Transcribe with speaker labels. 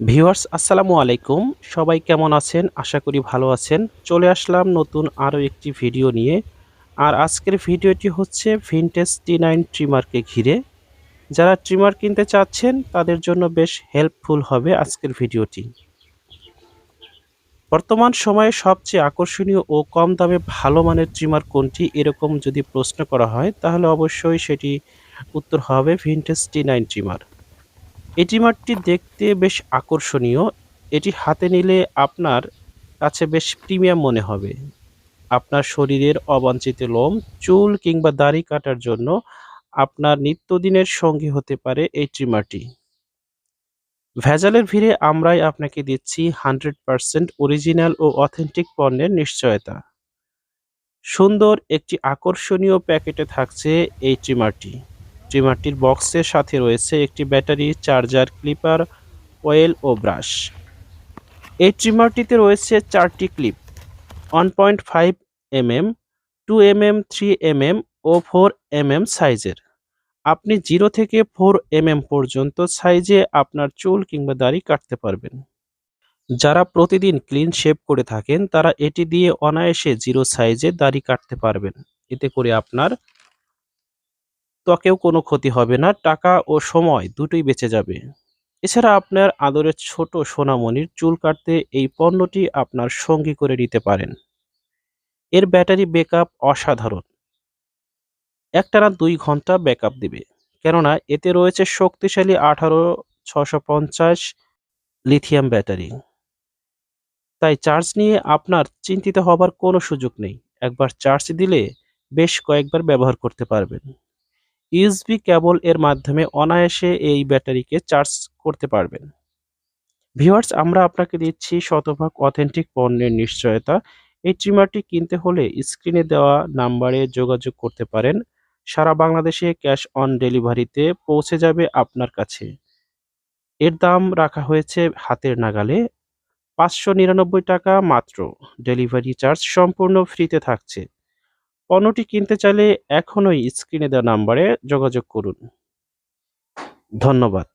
Speaker 1: Viewers, আসসালামু আলাইকুম। সবাই কেমন আছেন? আশা করি ভালো আছেন। চলে আসলাম নতুন আরও একটি ভিডিও নিয়ে। আর আজকের ভিডিওটি হচ্ছে ভিনটেজ টি নাইন ট্রিমারকে ঘিরে। যারা ট্রিমার কিনতে চাচ্ছেন, তাদের জন্য বেশ হেল্পফুল হবে আজকের ভিডিওটি। বর্তমান সময়ে সবচেয়ে আকর্ষণীয় ও কম দামে ভালো মানের ট্রিমার কোনটি, এরকম যদি প্রশ্ন করা হয়, তাহলে অবশ্যই সেটি উত্তর হবে ভিনটেজ টি নাইন ট্রিমার এই ট্রিমারটি দেখতে বেশ আকর্ষণীয়। এটি হাতে নিলে আপনার কাছে বেশ প্রিমিয়াম মনে হবে। আপনার শরীরের অবাঞ্ছিত লোম, চুল কিংবা দাড়ি কাটার জন্য আপনার নিত্যদিনের সঙ্গী হতে পারে এই ট্রিমারটি। ভেজালের ভিড়ে আমরাই আপনাকে দিচ্ছি হান্ড্রেড পারসেন্ট অরিজিনাল ও অথেন্টিক পণ্যের নিশ্চয়তা। সুন্দর একটি আকর্ষণীয় প্যাকেটে থাকছে এই ট্রিমারটি। ট্রিমারটির বক্সের সাথে রয়েছে একটি ব্যাটারি, চার্জার, ক্লিপার, অয়েল ও ব্রাশ। এই ট্রিমারটিতে রয়েছে চারটি clip, one point five mm, two mm, three mm ও ফোর এমএম সাইজের। আপনি জিরো থেকে ফোর এমএম পর্যন্ত সাইজে আপনার চুল কিংবা দাড়ি কাটতে পারবেন। যারা প্রতিদিন ক্লিন শেভ করে থাকেন, তারা এটি দিয়ে অনায়াসে জিরো সাইজে দাড়ি কাটতে পারবেন। এতে করে আপনার ত্বকেও কোনো ক্ষতি হবে না, টাকা ও সময় দুটোই বেঁচে যাবে। এছাড়া আপনার আদরের ছোট সোনামণির চুল কাটতে এই পণ্যটি আপনার সঙ্গী করে নিতে পারেন। এর ব্যাটারি ব্যাকআপ অসাধারণ। একটানা দুই ঘণ্টা ব্যাকআপ দিবে। কেননা এতে রয়েছে শক্তিশালী আঠারো ছশো পঞ্চাশ লিথিয়াম ব্যাটারি। তাই চার্জ নিয়ে আপনার চিন্তিত হবার কোনো সুযোগ নেই। একবার চার্জ দিলে বেশ কয়েকবার ব্যবহার করতে পারবেন। ইউএসবি কেবল এর মাধ্যমে অনায়াসে এই ব্যাটারিকে চার্জ করতে পারবেন। ভিউয়ার্স, আমরা আপনাকে দিচ্ছি শতভাগ অথেন্টিক পণ্যের নিশ্চয়তা। এই ট্রিমারটি কিনতে হলে স্ক্রিনে দেওয়া নাম্বারে যোগাযোগ করতে পারেন। সারা বাংলাদেশে ক্যাশ অন ডেলিভারিতে পৌঁছে যাবে আপনার কাছে। এর দাম রাখা হয়েছে হাতের নাগালে। পাঁচশো নিরানব্বই টাকা মাত্র। ডেলিভারি চার্জ সম্পূর্ণ ফ্রিতে থাকছে। পণ্যটি কিনতে চাইলে এখনই স্ক্রিনে দেওয়া নাম্বারে যোগাযোগ করুন। ধন্যবাদ।